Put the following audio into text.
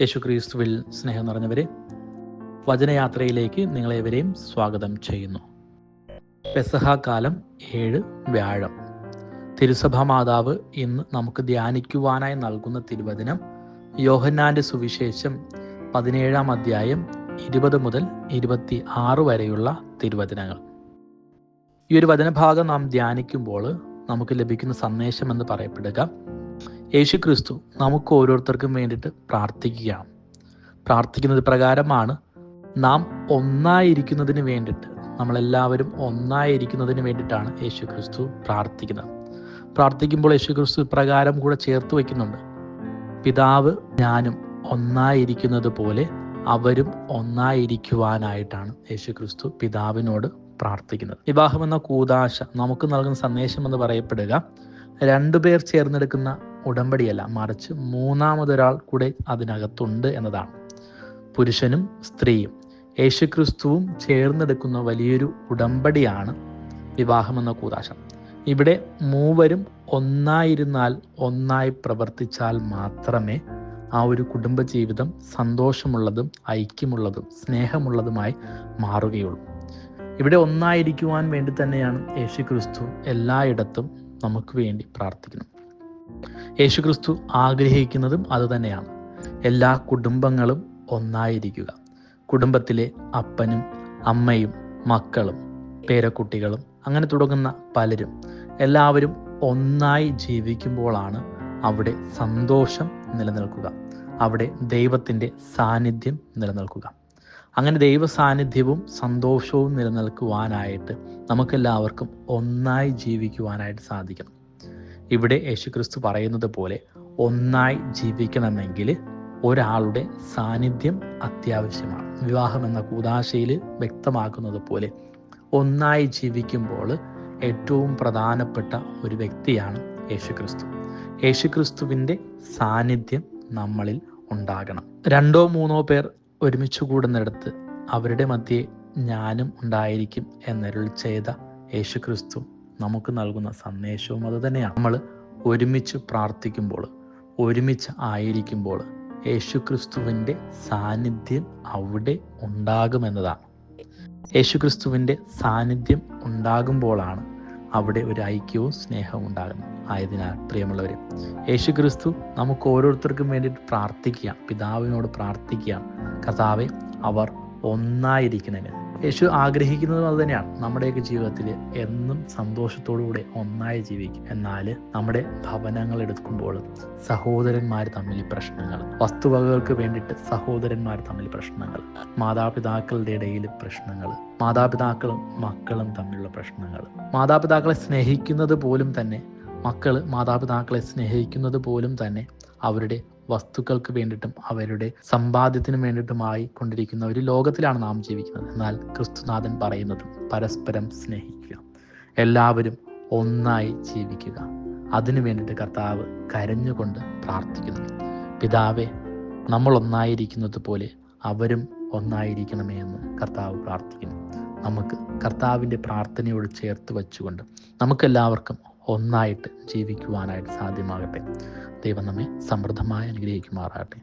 യേശുക്രിസ്തുവിൽ സ്നേഹം നിറഞ്ഞവരെ വചനയാത്രയിലേക്ക് നിങ്ങളേവരെയും സ്വാഗതം ചെയ്യുന്നു. പെസഹ കാലം ഏഴ് വ്യാഴം. തിരുസഭാ മാതാവ് ഇന്ന് നമുക്ക് ധ്യാനിക്കുവാനായി നൽകുന്ന തിരുവചനം യോഹന്നാന്റെ സുവിശേഷം പതിനേഴാം അധ്യായം ഇരുപത് മുതൽ ഇരുപത്തി ആറ് വരെയുള്ള തിരുവചനങ്ങൾ. ഈ ഒരു വചനഭാഗം നാം ധ്യാനിക്കുമ്പോൾ നമുക്ക് ലഭിക്കുന്ന സന്ദേശം എന്ന് പറയപ്പെടുക യേശു ക്രിസ്തു നമുക്ക് ഓരോരുത്തർക്കും വേണ്ടിയിട്ട് പ്രാർത്ഥിക്കുകയാണ്. പ്രാർത്ഥിക്കുന്നത് പ്രകാരമാണ് നാം ഒന്നായിരിക്കുന്നതിന് വേണ്ടിയിട്ട് നമ്മളെല്ലാവരും ഒന്നായിരിക്കുന്നതിന് വേണ്ടിയിട്ടാണ് യേശു ക്രിസ്തു പ്രാർത്ഥിക്കുന്നത്. പ്രാർത്ഥിക്കുമ്പോൾ യേശു ക്രിസ്തു പ്രകാരം കൂടെ ചേർത്ത് വയ്ക്കുന്നുണ്ട്. പിതാവ് ഞാനും ഒന്നായിരിക്കുന്നത് പോലെ അവരും ഒന്നായിരിക്കുവാനായിട്ടാണ് യേശു ക്രിസ്തു പിതാവിനോട് പ്രാർത്ഥിക്കുന്നത്. വിവാഹം എന്ന കൂതാശ നമുക്ക് നൽകുന്ന സന്ദേശം എന്ന് പറയപ്പെടുക രണ്ടുപേർ ചേർന്നെടുക്കുന്ന ഉടമ്പടിയല്ല മറിച്ച് മൂന്നാമതൊരാൾ കൂടെ അതിനകത്തുണ്ട് എന്നതാണ്. പുരുഷനും സ്ത്രീയും. യേശുക്രിസ്തുവും ചേർന്നെടുക്കുന്ന വലിയൊരു ഉടമ്പടിയാണ് വിവാഹം എന്ന കൂതാശം. ഇവിടെ മൂവരും ഒന്നായിരുന്നാൽ ഒന്നായി പ്രവർത്തിച്ചാൽ മാത്രമേ ആ ഒരു കുടുംബജീവിതം സന്തോഷമുള്ളതും ഐക്യമുള്ളതും സ്നേഹമുള്ളതുമായി മാറുകയുള്ളൂ. ഇവിടെ ഒന്നായിരിക്കുവാൻ വേണ്ടി തന്നെയാണ് യേശുക്രിസ്തു എല്ലായിടത്തും നമുക്ക് വേണ്ടി പ്രാർത്ഥിക്കുന്നത് യേശുക്രിസ്തു ആഗ്രഹിക്കുന്നതും അതുതന്നെയാണ്. എല്ലാ കുടുംബങ്ങളും ഒന്നായിരിക്കുക. കുടുംബത്തിലെ അപ്പനും അമ്മയും മക്കളും പേരക്കുട്ടികളും അങ്ങനെ തുടങ്ങുന്ന പലരും എല്ലാവരും ഒന്നായി ജീവിക്കുമ്പോഴാണ് അവിടെ സന്തോഷം നിലനിൽക്കുക. അവിടെ ദൈവത്തിന്റെ സാന്നിധ്യം നിലനിൽക്കുക. അങ്ങനെ ദൈവ സാന്നിധ്യവും സന്തോഷവും നിലനിൽക്കുവാനായിട്ട് നമുക്കെല്ലാവർക്കും ഒന്നായി ജീവിക്കുവാനായിട്ട് സാധിക്കണം. ഇവിടെ യേശുക്രിസ്തു പറയുന്നത് പോലെ ഒന്നായി ജീവിക്കണമെങ്കിൽ ഒരാളുടെ സാന്നിധ്യം അത്യാവശ്യമാണ്. വിവാഹം എന്ന കൂതാശയിൽ വ്യക്തമാക്കുന്നത് പോലെ ഒന്നായി ജീവിക്കുമ്പോൾ ഏറ്റവും പ്രധാനപ്പെട്ട ഒരു വ്യക്തിയാണ് യേശുക്രിസ്തു. യേശുക്രിസ്തുവിന്റെ സാന്നിധ്യം നമ്മളിൽ ഉണ്ടാകണം. രണ്ടോ മൂന്നോ പേർ ഒരുമിച്ച് കൂടുന്നിടത്ത് അവരുടെ മധ്യേ ഞാനും ഉണ്ടായിരിക്കും എന്നരുൾ ചെയ്ത യേശുക്രിസ്തു നമുക്ക് നൽകുന്ന സന്ദേശവും അത് തന്നെയാണ്. നമ്മൾ ഒരുമിച്ച് പ്രാർത്ഥിക്കുമ്പോൾ ഒരുമിച്ച് ആയിരിക്കുമ്പോൾ യേശുക്രിസ്തുവിന്റെ സാന്നിധ്യം അവിടെ ഉണ്ടാകുമെന്നതാണ്. യേശുക്രിസ്തുവിന്റെ സാന്നിധ്യം ഉണ്ടാകുമ്പോഴാണ് അവിടെ ഒരു ഐക്യവും സ്നേഹവും ഉണ്ടാകുന്നത്. ആയതിനാൽ പ്രിയമുള്ളവരെ യേശുക്രിസ്തു നമുക്ക് ഓരോരുത്തർക്കും വേണ്ടിയിട്ട് പ്രാർത്ഥിക്കുക പിതാവിനോട് പ്രാർത്ഥിക്കുക കഥാവെ അവർ ഒന്നായിരിക്കണമെന്ന് യേശു ആഗ്രഹിക്കുന്നതും അത് തന്നെയാണ്. നമ്മുടെയൊക്കെ ജീവിതത്തിൽ എന്നും സന്തോഷത്തോടുകൂടെ ഒന്നായി ജീവിക്കും. എന്നാൽ നമ്മുടെ ഭവനങ്ങൾ എടുക്കുമ്പോൾ സഹോദരന്മാർ തമ്മിൽ പ്രശ്നങ്ങൾ വസ്തുവകകൾക്ക് വേണ്ടിയിട്ട് സഹോദരന്മാർ തമ്മിൽ പ്രശ്നങ്ങൾ മാതാപിതാക്കളുടെ ഇടയിൽ പ്രശ്നങ്ങൾ മാതാപിതാക്കളും മക്കളും തമ്മിലുള്ള പ്രശ്നങ്ങൾ. മാതാപിതാക്കളെ സ്നേഹിക്കുന്നത് പോലും തന്നെ മക്കൾ മാതാപിതാക്കളെ സ്നേഹിക്കുന്നത് പോലും തന്നെ അവരുടെ വസ്തുക്കൾക്ക് വേണ്ടിയിട്ടും അവരുടെ സമ്പാദ്യത്തിന് വേണ്ടിയിട്ടുമായി കൊണ്ടിരിക്കുന്ന ഒരു ലോകത്തിലാണ് നാം ജീവിക്കുന്നത്. എന്നാൽ ക്രിസ്തുനാഥൻ പറയുന്നത് പരസ്പരം സ്നേഹിക്കുക. എല്ലാവരും ഒന്നായി ജീവിക്കുക. അതിനു വേണ്ടിയിട്ട് കർത്താവ് കരഞ്ഞുകൊണ്ട് പ്രാർത്ഥിക്കുന്നു. പിതാവെ നമ്മൾ ഒന്നായിരിക്കുന്നത് പോലെ അവരും ഒന്നായിരിക്കണമേ എന്ന് കർത്താവ് പ്രാർത്ഥിക്കുന്നു. നമുക്ക് കർത്താവിന്റെ പ്രാർത്ഥനയോട് ചേർത്ത് വെച്ചുകൊണ്ട് നമുക്കെല്ലാവർക്കും ഒന്നായിട്ട് ജീവിക്കുവാനായിട്ട് സാധ്യമാകട്ടെ. ദൈവം നമ്മെ സമൃദ്ധമായി അനുഗ്രഹിക്കുമാറാകട്ടെ.